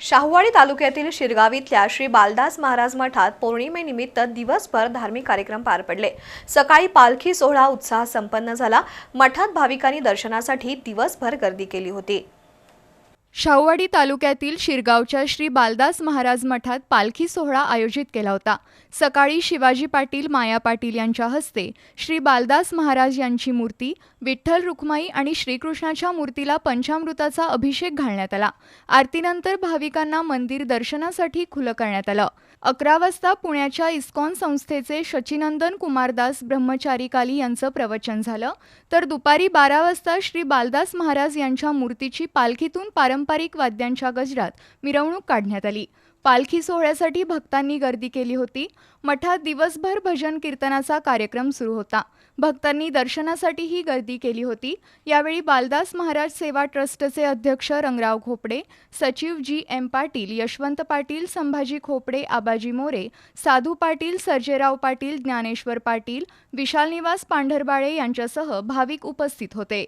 शाहूवाडी तालुक्यातील शिरगावीतल्या श्री बालदास महाराज मठात पौर्णिमेनिमित्त दिवसभर धार्मिक कार्यक्रम पार पडले. सकाळी पालखी सोहळा उत्साह संपन्न झाला. मठात भाविकांनी दर्शनासाठी दिवसभर गर्दी केली होती. शाहूवाडी तालुक्यातील शिरगावच्या श्री बालदास महाराज मठात पालखी सोहळा आयोजित केला होता. सकाळी शिवाजी पाटील माया पाटील यांच्या हस्ते श्री बालदास महाराज यांची मूर्ती विठ्ठल रुक्माई आणि श्रीकृष्णाच्या मूर्तीला पंचामृताचा अभिषेक घालण्यात आला. आरतीनंतर भाविकांना मंदिर दर्शनासाठी खुलं करण्यात आलं. अकरा वाजता पुण्याच्या इस्कॉन संस्थेचे शचिनंदन कुमारदास ब्रह्मचारिकाली यांचं प्रवचन झालं. तर दुपारी बारा वाजता श्री बालदास महाराज यांच्या मूर्तीची पालखीतून पारंपरिक पारंपरिक वाद्यांच्या गजरात मिरवणूक काढण्यात आली. पालखी सोहळ्यासाठी भक्तांनी गर्दी केली होती. मठात दिवसभर भजन कीर्तनाचा कार्यक्रम सुरू होता. भक्तांनी दर्शनासाठीही गर्दी केली होती. यावेळी बालदास महाराज सेवा ट्रस्टचे अध्यक्ष रंगराव खोपडे सचिव जी एम पाटील यशवंत पाटील संभाजी खोपडे आबाजी मोरे साधू पाटील सर्जेराव पाटील ज्ञानेश्वर पाटील विशाल निवास पांढरबाळे यांच्यासह भाविक उपस्थित होते.